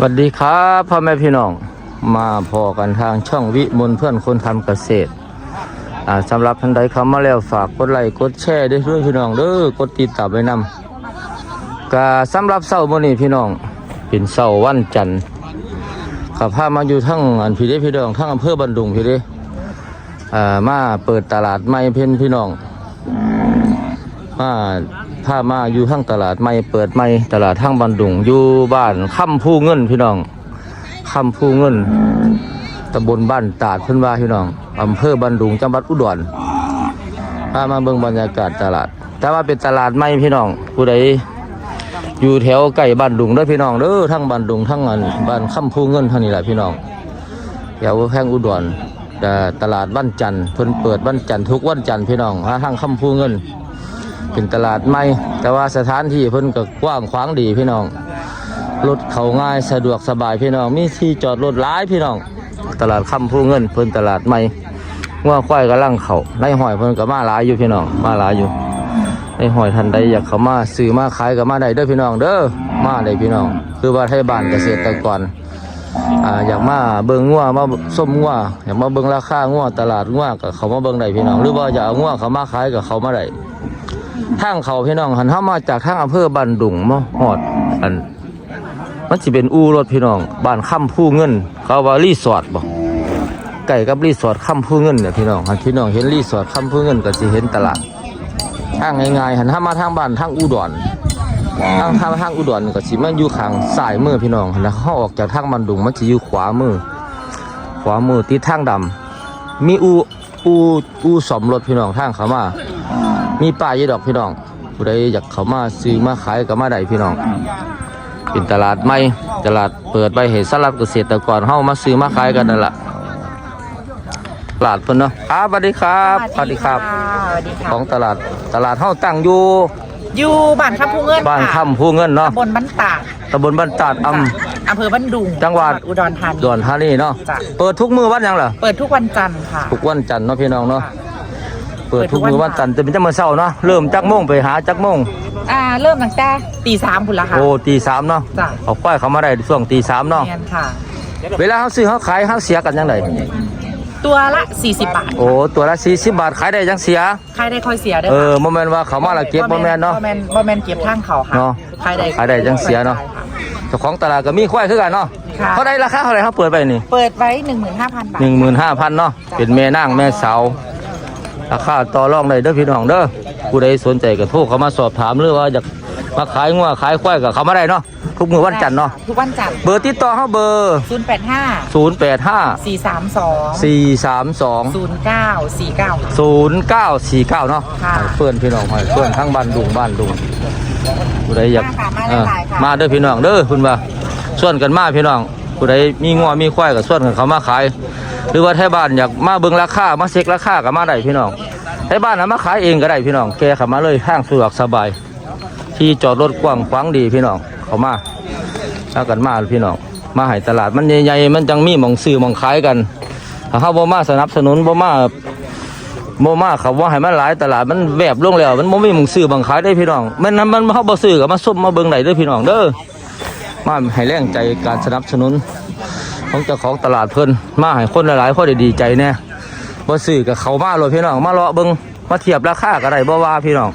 สวัสดีครับพ่อแม่พี่น้องมาพอกันทางช่องวิมลเพื่อนคนทำเกษตรอ่าสำหรับท่านใดเข้ามาแล้วฝากกดไลค์กดแชร์ด้วยพี่น้องเด้อกดติดตามไว้นำก็สำหรับเสาร์มื้อนี้พี่น้องเป็นเสาร์วันจันทร์ขับพามาอยู่ทั้งอันพี่เด้พี่น้องทั้งอำเภอบันดุงพี่เด้มาเปิดตลาดใหม่เพิ่นพี่น้องมา พามาอยู่ทั้งตลาดใหม่เปิดใหม่ตลาดทั้งบันดุงอยู่บ้านค่ำผู้เงินพี่น้องค่ำผู้เงินตำบลบ้านตาดพิ่นว่าพี่น้องอำเภอบันดุงจังหวัดอุดรพามาเบิ่งบรรยากาศตลาด แต่ว่าเป็นตลาดใหม่พี่น้องผู้ใดอยู่แถวใกล้บ้านดุงด้อพี่น้องเด้อทั้งบ้านดุงทั้งอันบ้านค่ำผู้เงินเท่านี้แหละพี่น้องแถวแพงอุดรแต่ตลาดวันจันทร์เพิ่นเปิดวันจันทร์ทุกวันจันทร์พี่น้องหาทางค่ำผู้เงิน เป็นตลาดใหม่ แต่ว่าสถานที่เพิ่นก็กว้างขวางดีพี่น้อง รถเข้าง่ายสะดวกสบายพี่น้อง มีที่จอดรถหลายพี่น้อง ตลาดค่ำผู้เงินเพิ่นตลาดใหม่ว่าควายกำลังเข้าในหอยเพิ่นก็มาหลายอยู่พี่น้อง มาหลายอยู่ในหอยทันใดอยากเข้ามาซื้อมาขายก็มาได้เด้อพี่น้อง เด้อ มาได้พี่น้อง คือว่าไทยบ้านเกษตรกรอ่าอยากมาเบิ่งงัวมาส้มงัวอยากมาเบิ่งราคางัวตลาดงัวก็เขามาเบิ่งได้พี่น้อง หรือว่าอยากเอางัวเขามาขายก็เขามาได้ ทางเขาพี่น้องหันเข้ามาจากทางอำเภอบันดุงมาหอดอันมันสิเป็นอูรถพี่น้องบ้านค่ำผู้เงิน เขาว่ารีสอร์ทบ่ไก่กับรีสอร์ทค่ำผู้เงินเนี่ยพี่น้องหันพี่น้องเห็นรีสอร์ทค่ำผู้เงินก็สิเห็นตลาดทางง่ายๆหันเข้ามาทางบ้านทางอุดรทางทางทางอุดรก็สิมันอยู่ข้างซ้ายมือพี่น้องหันแล้วเขาออกจากทางบันดุงมันสิอยู่ขวามือ ขวามือติดทางดำมีอูอูอูสมรถพี่น้องทางเขามา มีป้ายอยี่ดอกพี่น้องผู้ใดอยากเข้ามาซื้อมาขายก็มาได้พี่น้อง เป็นตลาดใหม่ตลาดเปิดไปให้สำหรับเกษตรกรเฮามาซื้อมาขายกันนั่นแหละตลาดเพิ่นเนาะครับสวัสดีครับสวัสดีครับ สวัสดีค่ะของตลาดตลาดเฮาตั้งอยู่อยู่บ้านคำพูเงินบ้านค่ะค่ำผู้เงินเนาะตำบลบ้านตากตำบลบ้านตาดออำเภอบ้านดุงจังหวัด อุดรธานีำดอนธานีเนาะจ้ะ เปิดทุกมือวันหยังล่ะเปิดทุกวันจันทร์ค่ะ ทุกวันจันทร์เนาะพี่น้องเนาะค่ะ เปิดทุกมือวันจันทร์จะเป็นจังมื้อเช้าเนาะเริ่มจักโมงไปหาจักโมงอ่าเริ่มตั้งแต่ตีสามพุ่นละค่ะโอ้ตีสามเนาะจ้ะเอาควายเขามาได้ช่วงตีสามเนาะเนียนค่ะ เวลาเขาซื้อเขาขายเขาเสียกันยังไงตัวละ 40 บาท โอ้ตัวละสี่สิบบาทขายได้ยังเสียใครได้ค่อยเสียได้เออโมเมนว่าเขามาละเก็บโมเมนเนาะบ่แมนบ่แมนเก็บทางเขาค่ะเนาะใครได้ขายได้จังเสียเนาะเจ้าของตลาดก็มีควายคือกันเนาะค่ะเขาได้ราคาเท่าไหร่เขาเปิดไปนี่ เปิดไว้ 15,000 บาทหนึ่งหมื่นห้าพันเนาะเป็นแม่นางแม่สาว ราคาต่อรองได้เด้อพี่น้องเด้อผู้ใดสนใจก็โทรเข้ามาสอบถามหรือว่าอยากมาขายงัวขายควายกับเขามาได้เนาะทุกมื้อวันจันทร์เนาะทุกวันจันทร์เบอร์ติดต่อเขาเบอร์ 085ศูนย์แปดห้า432สี่สามสอง0949ศูนย์เก้าสี่เก้าเนาะค่ะให้เพื่อนพี่น้องให้เพื่อนทั้งบ้านดุงบ้านดุงผู้ใดอยากมาค่ะมาเออหลายๆค่ะมาเด้อพี่น้องเด้อคุณว่าส่วนกันมาพี่น้อง ผู้ใดมีงัวมีควายก็ส่วนกันเขามาขาย หรือว่าไทยบ้านอยากมาเบิ่งราคามาเช็คราคาก็มาได้พี่น้องไทยบ้านนะมาขายเองก็ได้พี่น้อง แกเข้ามาเลยทางสะดวกสบาย ที่จอดรถกว้างขวางดีพี่น้องเขามาถ้ากันมาพี่น้องมาให้ตลาดมันใหญ่ๆมันจังมีหมองซื้อหมองขายกันถ้าเฮาบ่มาสนับสนุนบ่มาโมมาครับว่าให้มันหลายตลาดมันแวบลงแล้ว มันโมมีมึงซื้อบางขายได้พี่น้องมันนั้นมันเขาบ่ซื้อกับมาส้มมาเบิ่งไหนเด้อพี่น้องเด้อ มาให้แรงใจการสนับสนุน ของเจ้าของตลาดเพิ่นมาให้คนหลายๆคนได้ดีใจแน่บ่ซื้อกับเขามาเลยพี่น้องมาเลาะเบิ่งมาเทียบราคาก็ได้บ่ว่าพี่น้อง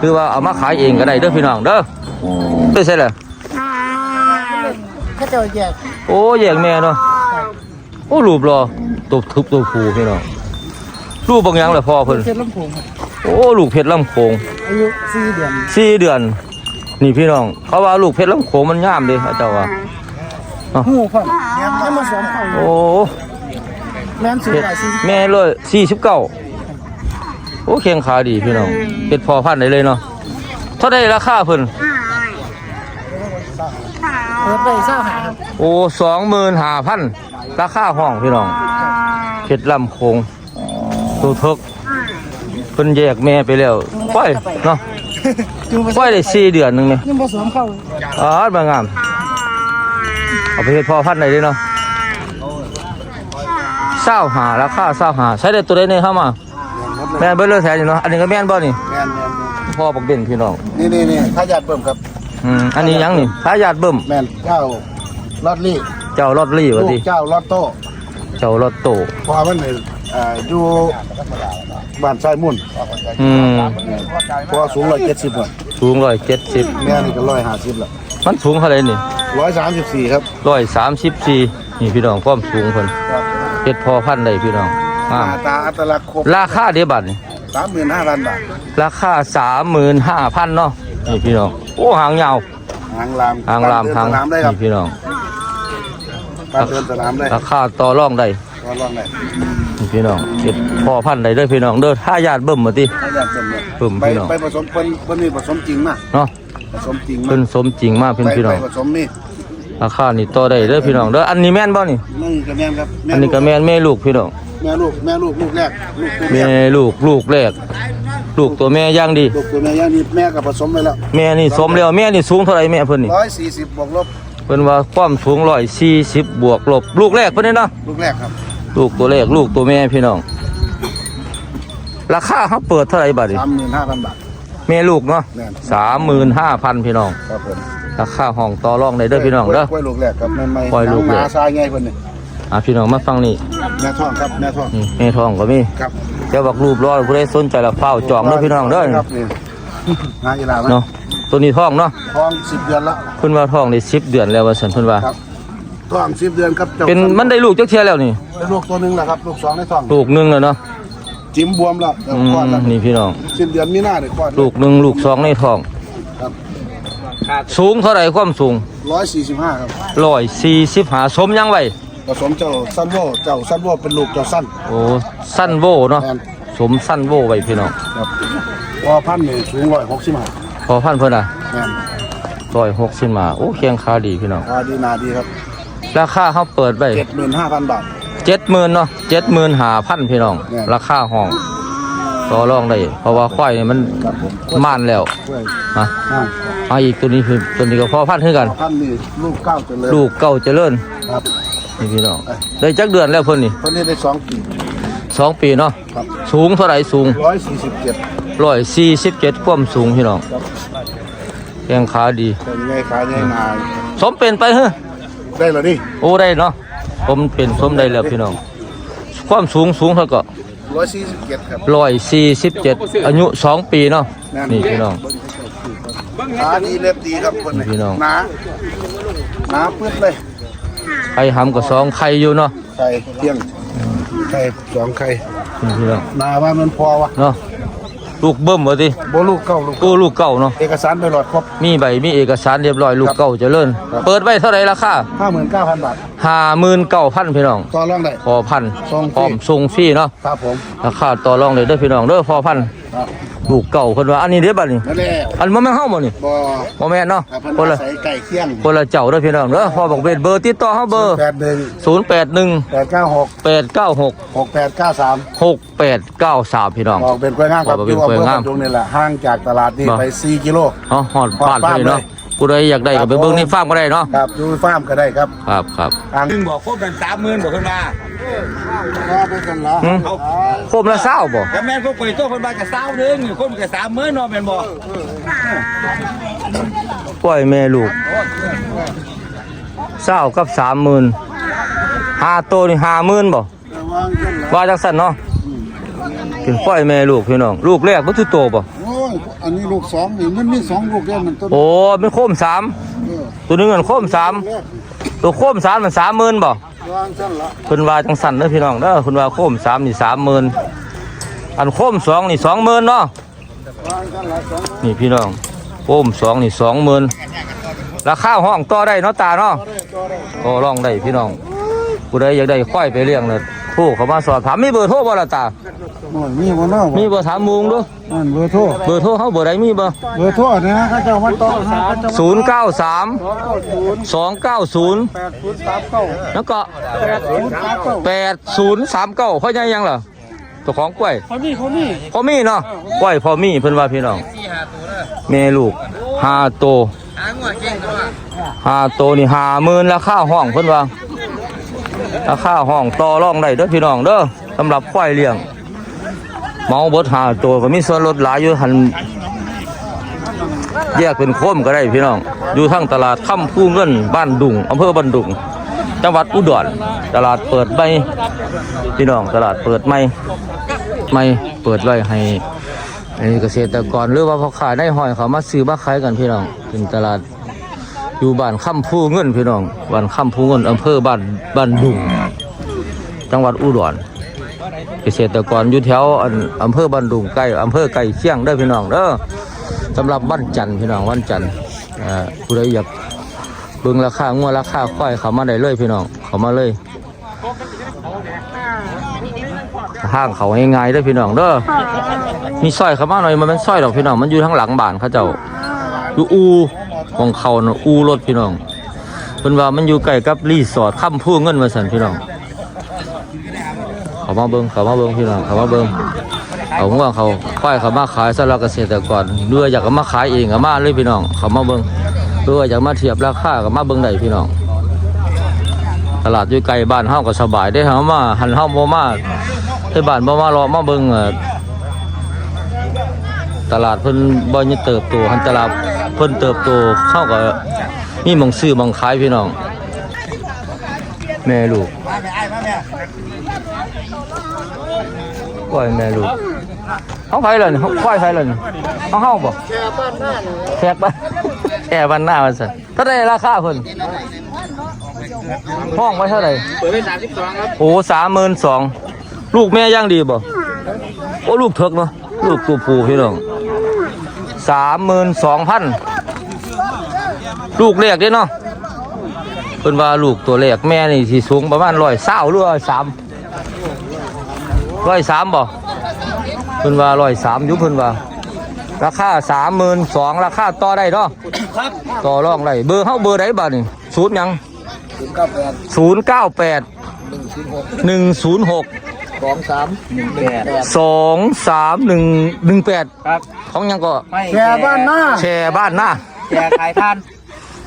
หรือว่าเอามาขายเองก็ได้เด้อพี่น้องเด้อเด้อใช่เลยก็จะแยกโอ้แยกแม่เนาะโอ้รูปรอตัวทุบตัวผูพี่น้องรูปบางอย่างแหละพ่อเพิ่นเส้นลำโพงครับโอ้ลูกเพชรลำโขงอายุสี่เดือนสี่เดือน นี่พี่น้อง เขาว่าลูกเพชรลำโขงมันงามเดิเขาเจ้าว่าหูพ่อให้มาสวมเขาโอ้แม่นสูงเพชรหลายสี่แม่เลยสี่สิบเก้าโอ้เคียงขาดีพี่น้องเพชรพอพันธุ์ได้เลยเนาะเท่าได้ราคาเพิ่นเปิดไปเศร้าหาครับโอ้สองหมื่นห้าพันราคาห้องพี่น้องเพชรลำโขงตัวเทิกเพิ่นแยกแม่ไปแล้วป้อยเนาะ จูงไปป้อยได้สี่เดือนหนึงไหมยังผสมเข้าอ๋อบางงามเอาไปเฮ็ดพอพันธุ์ได้เด้เนาะเศร้าหาราคาเศร้าหาใช้ได้ตัวใดเนี่ยเข้ามา แม่นเบิ้ลเลอแสนอยู่เนาะอันนี้ก็แม่นบ่นี่แมนแมนพ่อบักเด่นพี่น้องนี่นี่นี่ถ้าญาติเบิ่มครับ อืมอันนี้หยังนี่ทายาทเบิ่มแมนเก้าลอตลี่เจ้าลอตลี่วะลูดิกเจ้าลอตโต้เจ้าลอตโตพอมันเนี่ยเอ่ออยู่บ้านชายมุ่นอืมพอสูงร้อยเจ็ดสิบอะสูงร้อยเจ็ดสิบแม่นี่ก็ร้อยห้าสิบละมันสูงเท่าไหร่นี่ร้อยสามสิบสี่ครับร้อยสามสิบสี่นี่พี่น้องความสูงเพิ่นเฮ็ดพอพันธุ์ได้พี่น้องหงามน้าตาอัตลักษณ์ครบราคาเดียบัตรนี่สามหมื่นห้าพันบาทราคาสามหมื่นห้าพันเนาะนี่พี่น้องโอ้หางยาวหางลามหางลามเดินหางสนามได้ครับนี่พี่น้องการเดินสนามได้ราคาต่อรองได้ก็ลองได้นี่ พี่น้องเฮ็ดพอพันธุ์ได้เด้อพี่น้องเด้อถ้าญาติเบิ่มมาติ ถ้าอยากจะเนี่ยปึ่มไปพี่น้อง ไปผสมเพิ่นเพิ่นนี่ผสมจริงมากเนาะผสมจริงมาเพิ่นสมจริงมากเพิ่นไปพี่น้ไปองผสมนี่ราคานี่ต่อได้เด้อพี่น้องเด้ออันนี้แม่นบ่นี่นี่ก็แม่นครับอันนี้ก็แม่นแม่ลูกพี่น้องแม่ลูกแม่ลูกลูกแรกลูกตัวแรแม่กลูกลูกแรกลูกตัวแม่ย่างดี ลูกตัวแม่ย่างนี่แม่ก็ผสมไปแล้วแม่นี่สมแล้วแม่นี่สูงเท่าไหร่แม่เพิ่นนี่ร้อยสี่สิบบวกลบเพิ่นว่าความสูง140บวกลบ ลูกแรกเพิ่นนี่เนาะลูกแรกครับ ลูกตัวแรกลูกตัวแม่พี่น้อง ราคาเขาเปิดเท่าไหร่บาทดิสามหมื่นห้าพันบาท แม่ลูกเนาะแม่น สามหมื่นห้าพันพี่น้อง ครับผมราคาห้องต่อรองได้เด้อพี่น้องเด้อ กล้วยลูกแรกครับแม่ไม่กล้วยลูกแรก หนาซายไงเพิ่นนี่อะพี่น้องมาฟังนี่แม่ท้องครับแม่ท้องนี่แม่ทองก็มีครับเจ้าบักรูปรอผู้ใดสนใจละเฝ้าจองเด้อพี่น้องเด้อครับนี่งานอีหลาไหมเนาะตัวนี้ท้องเนาะท้องสิบเดือนแล้วเพิ่นว่าท้องได้สิบเดือนแล้วว่าซั่นเพิ่นว่าครับ ท้องสิบเดือนครับจ้าเป็นมันได้ลูกจักเที่ยแล้วนี่เป็นลูกตัวหนึงแหละครับลูกสองในท้องลูกหนึงแล้วเนาะจิ้มบวมแล้วเดี๋ยวอืก้อนมแล้วนี่พี่น้อง สิ้นเดือนมีหน้าเดี๋ยวก้อนลูกหนึงลูกสองในท้อง ครับสูงเท่าไหร่ความสูงร้อยสี่สิบห้าครับ145สมยังไว้ผสมเจ้าซันโวเจ้าซันโวเป็นลูกเจ้าสั้นโอ้สั้นโวเนาะแมนสมสั้นโวไว้พี่น้องครับพอพันนี่สูงร้อยหกสิบห้าพอพันเพิ่นอะแมนร้อยหกสิมาโอ้เคียงคาดีพี่น้องราดีนาดีครับ ราคาเขาเปิดไว้เจ็ดหมื่นห้าพันบาทเจ็ดหมื่นเนาะเจ็ดหมื่นหาพันพี่น้องแน่นราคาห้องต่อรองได้ เพราะว่าควายนี่มันครับผมม่านแล้วช่วยนะอ่าเอาอีกตัวนี้คือตัวนี้ก็พอพันคือกันพันนี่ลูกเก้าจนเลยลูกเก่าเจริญครับนี่พี่น้องได้จักเดือนแล้วเพิ่นนี่เพิ่นนี่ได้สองปีสองปีเนาะครับสูงเท่าไหร่สูง ร้อยสี่สิบเจ็ดร้อยสี่สิบเจ็ดความสูงพี่น้องครับแข้งขาดี เป็นไงขายไงนายสมเป็นไปเฮ้อ ได้เหรอนี่โอ้ได้เนาะผมเป็นสมได้แล้วพี่น้อง ความสูงสูงเท่าก็ร้อยสี่สิบเจ็ดครับร้อยสี่สิบเจ็ดอายุสองปีเนาะนี่พี่น้องขาดีเล็บดีครับคนพี่น้องหนาหนาปึ๊ดเลยไข่หำกับสองไข่อยู่เนาะไข่เที่ยงไข่สองไข่นี่พี่น้องหนาว่ามันพอวะเนาะ ลูกเบิ้มวะดิโบลูกเก้าลูกโอ้ลูกเก่าเนาะเอกสารไปหลอดครบ มีใบมีเอกสารเรียบร้อยลูกเก่าเจริญครับ เปิดไว้เท่าไหร่ราคาห้าหมื่นเก้าพันบาทห้าหมื่นเก้าพันพี่น้องต่อรองได้ พอพันส่งฟรี พร้อมส่งฟรีเนาะครับผมราคาต่อรองเลยเด้อพี่น้องเด้อพอพันครับ ลูกเก่าคนว่าอันนี้เด้อบัดนี้นั่นแหละอันมันไม่เฮาบ่นี่บ่บ่แม่นเนาะครับเพิ่นคนละใส่ไก่เคี่ยงคนละเจ้าเด้อพี่น้องเด้อพอบอกเบอร์เบอร์ติดต่อเฮาเบอร์แปดหนึ่ง081 แปดเก้าหก896 หกแปดเก้าสาม6893พี่น้องออกเป็นกล้วยงามครับออกอเป็นยู่กล้อำวยเภองามบรรจงนี่แหละห่างจากตลาดนี่บ่ ไปสี่กิโลเนาะฮอดฮอดบ้านไปฟาร์มเนาะเลย ผู้ใดอยากได้ก็ไปเบิ่งในฟาร์มก็ได้เนาะครับดูฟาร์มก็ได้ครับครับครับอ่างซึ่งบอกครบเป็นสามหมื่นบอกขึ้นมาว่าไปกันละหืมโคมละเศร้าบ่แต่แม่นพวกไปตัวคนมากับสาวเด้งอยู่คนกับสามหมื่นเนาะแม่นบอกปล่อยแม่ลูกเศร้ากับสามหมื่นห้าตัวนี่ห้าหมื่นบ่วางกันละว่าจังสันเนาะเป็นปล่อยแม่ลูกพี่น้องลูกแรกบ่ทุโตบ่โอ้ ยอันนี้ลูกสองนี่มันมีสองลูกแล้วมันต้นโอ้เป็นโคมสามเออตัวหนึงอันโคมสามแรกตัวโคมสามมันสามหมื่นบ่วางกันละเพิ่นว่าจังสันเด้อพี่น้องเด้อเพิ่นว่าโคมสามนี่สามหมื่นอันโคมสองนี่สองหมื่นเนาะ วางกันละสองนี่พี่น้องโคมสองนี่สองหมื่นราคาห้องต่อได้เนาะตาเนาะก็ลองได้พี่น้องผู้ใดอยากได้ควายไปเลี้ยงเลยโทรเข้ามาสอบถามมีเบอร์โทรบ่ล่ะตา โอ้ยมีบ่เนาะมีเบอร์ถามมุงดูนั่นเบอร์โทรเบอร์โทรเฮาเบอร์ใดมีบ่เบอร์โทรนะเขาเจ้ามาต่อหาเขาเจ้าศูนย์เก้าสามสองเก้าศูนย์สองเก้าศูนย์แปดศูนย์สามเก้าแล้วก็แปดศูนย์สามเก้าแปดศูนย์สามเก้าเพราะยังยังล่ะเจ้าของกล้วยเขามีเขามีพอมีเนาะกล้วยพอมีเพิ่นว่าพี่น้องแม่ลูกห้าโตวห้าโตวนี่ห้าหมื่นราคาห้องเพิ่นว่าราคาห้องต่อรองได้เด้อพี่น้องเด้อสำหรับควายเลี้ยง เมาบดหาตัวก็มีส่วนลดหลายอยู่หันแยกเป็นโคมก็ได้พี่น้อง อยู่ทั้งตลาดค่ำผู้เงินบ้านดุงอำเภอบ้านดุง จังหวัดอุดร ตลาดเปิดไม่พี่น้องตลาดเปิดไม่ไม่เปิดไว้ให้ใหเกษตรกรหรือว่าพ่อค้าได้หอยเขามาซื้อมาขายกันพี่น้อง เป็นตลาดอยู่บ้านค่ำผู้เงินพี่น้องบ้านค่ำผู้เงินอำเภอบ้านบ้านดุงจังหวัดอุดร เกษตรกรอยู่แถวอำเภอบ้านดุงใกล้อำเภอใกล้เคียงเด้พี่น้องเด้อสำหรับวันจันทร์พี่น้องวันจันทร์อ่อผู้ใดอยากเบิ่งราคางัวราคาควายเขามาได้เลยพี่น้องเขามาเลยห้างเขาง่ายๆเด้พี่น้องเด้อมีสร้อยเขามาหน่อยมันเป็นสร้อยดอกพี่น้องมันอยู่ทั้งหลังบ้านเขาเจ้าอยู่อูของเขาน่ะอูรถพี่น้องเพิ่นว่ามันอยู่ใกล้กับรีสอร์ทค่ำผู้เงินมาสั่นพี่น้อง เขามาเบิ้งเขามาเบิ้งพี่น้องเขามาเบิ้งเขาง่วงเขาควายเขามาขายสำหรับเกษตรกรเรืออยากเอามาขายเองก็มาเลยพี่น้องเขามาเบิ้งเรืออยากมาเทียบราคาก็มาเบิ้งได้พี่น้องตลาดอยู่ไกลบ้านเฮาก็สบายได้เฮามาหันเฮาบ่มาที่บ้านบ่มารอมาเบิ้งเอ่อตลาดเพิ่นบ่ยังเติบโตหันตลาดเพิ่นเติบโตเฮาก็มีหมองซื้อหมองขายพี่น้องแม่ลูก ควายแม่ลูกเขาใครเลยเขาควายใครเลยเขาเฮาบ่แขกบ้านแขกบ้านหน้ามันสิเท่าไรราคาเพิ่นห้องไว้เท่าไหร่เปิดไว้สามสิบสองครับโอ้สามหมื่นสองลูกแม่ย่างดีบ่โอ้ลูกเถิกเนาะลูกตัวผูพี่น้องสามหมื่นสองพันลูกเล็กด้เนาะเพิ่นว่าลูกตัวเล็กแม่นี่สิสูงประมาณร้อยเศร้าหรือสาม ร้อยสามบ่เพิ่นว่าร้อยสามอยู่เพิ่นว่า ราคาสามหมื่นสองราคาต่อได้เนาะครับต่อรองได้เบอร์เฮาเบอร์ไหนบัดนี่ศูนย์หยังศูนย์เก้าแปดศูนย์เก้าแปดหนึ่งศูนย์หกหนึ่งศูนย์หกสองสามหนึ่งแปดสองสามหนึ่งหนึ่งแปดครับของหยังก็ไม่แชร์บ้านหน้าแชร์บ้านหน้าแชร์ขายทาน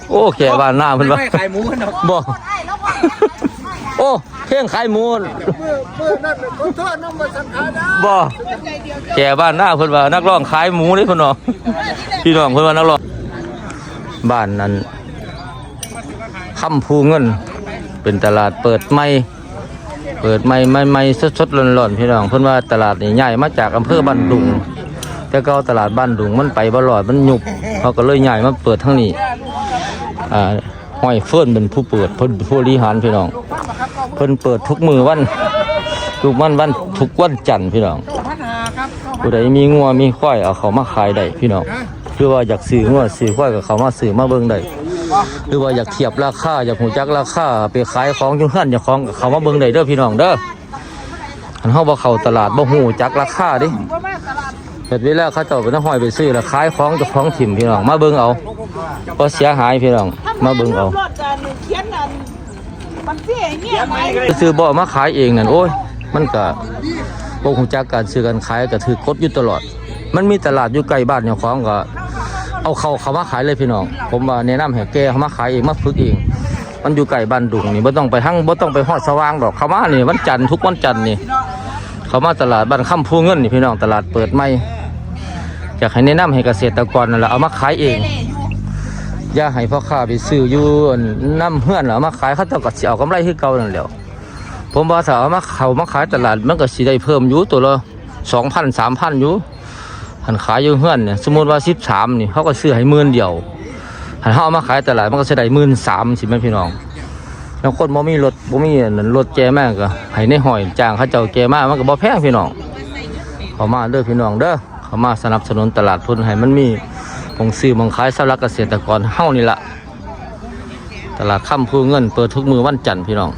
โอ้แชร์บ้านหน้าเพิ่นว่าไม่ขายหมูกันหรอกบ่โอ้ เพ่งขายหมูเมื่อนั้นขอโทษน้องมาสังขารนะบ่แก่บ้านหน้าเพิ่นว่านักร้องขายหมูนี่เพิ่นเนาะพี่น้องเพิ่นว่านักร้องบ้านนั้นคำภูเงิน เป็นตลาดเปิดใหม่เปิดใหม่ใหม่ๆสดๆร้อนๆพี่น้องเพิ่นว่าตลาดนี่ใหญ่มาจากอำเภอบ้านดุงแต่เก่าตลาดบ้านดุงมันไปบ่รอดมันยุบเขาก็เลยใหญ่มาเปิดทั้งนี้อ่าห้อยเฟิร์นเป็นผู้เปิดเพิ่นผู้บริหารพี่น้อง เพิ่นเปิดทุกมือวันทุกวันวันทุกวันจันทร์พี่น้องผู้ใดมีงัวมีควายเอาเขามาขายได้พี่น้องหรือว่าอยากซื้องัวซื้อควายก็เขามาซื้อมาเบิ่งได้หรือว่าอยากเทียบราคาอยากหูจักราคาไปขายของจุงเฮือนอยากของก็เขามาเบิ่งได้เด้อพี่น้องเด้ออันเฮาบ่เข้าตลาดบ่ฮู้จักราคาดิเฮ็ดเวลาเขาเจ้าเป็นห้อยไปซื้อแล้วขายของเจ้าของถิ่มพี่น้องมาเบิ่งเอาบ่เสียหายพี่น้องมาเบิ่งเอา ซื้อบ่อมาขายเองนั่นโอ้ย มันก็บ่ฮู้จักการซื้อการขายก็ถือกดอยู่ตลอด มันมีตลาดอยู่ใกล้บ้านเจ้าของก็เอาเข้าเขามาขายเลยพี่น้อง ผมว่าแนะนำให้แกเขามาขายเองมาฝึกเอง มันอยู่ใกล้บ้านดุงนี่บ่ต้องไปทั้งบ่ต้องไปฮอดสว่างดอกเขามานี่วันจันทร์ทุกวันจันทร์นี่ เขามาตลาดบ้านค่ำพูเงินนี่พี่น้องตลาดเปิดใหม่อยากให้แนะนำให้เกษตรกรนั่นแหละเอามาขายเอง อย่าให้พ่อค้าไปซื้ออยู่น้ำเฮือนแล้วเอมาขายเขาเจ้าก็สิเอากำไรคือเก่านั่นแหล้วผมว่าถ้าเอามาเขามาขายตลาดมันก็สิได้เพิ่มอยู่ตัวละสองพันสามพันอยู่หันขายอยู่เฮือนเนี่ยสมมติว่าสิบสามนี่เขาก็ซื้อให้หมื่นเดียวหันเขาเอามาขายตลาดมันก็จะได้หมื่นสามสิแม่พี่น้องแล้วคนบ่มีรถบ่มีนั่นรถแกแม่ก็ให้ในหอยจ้างเขาเจ้าแกมากมันก็บ่แพงพี่น้องเขามาเด้อพี่น้องเด้อเขามาสนับสนุนตลาดทุนให้มันมี มองซื้อมองขายสำหรับเกษตรกรเฮานี่ละตลาดค่ำพูเงินเปิดทุกมือวันจันทร์พี่น้อง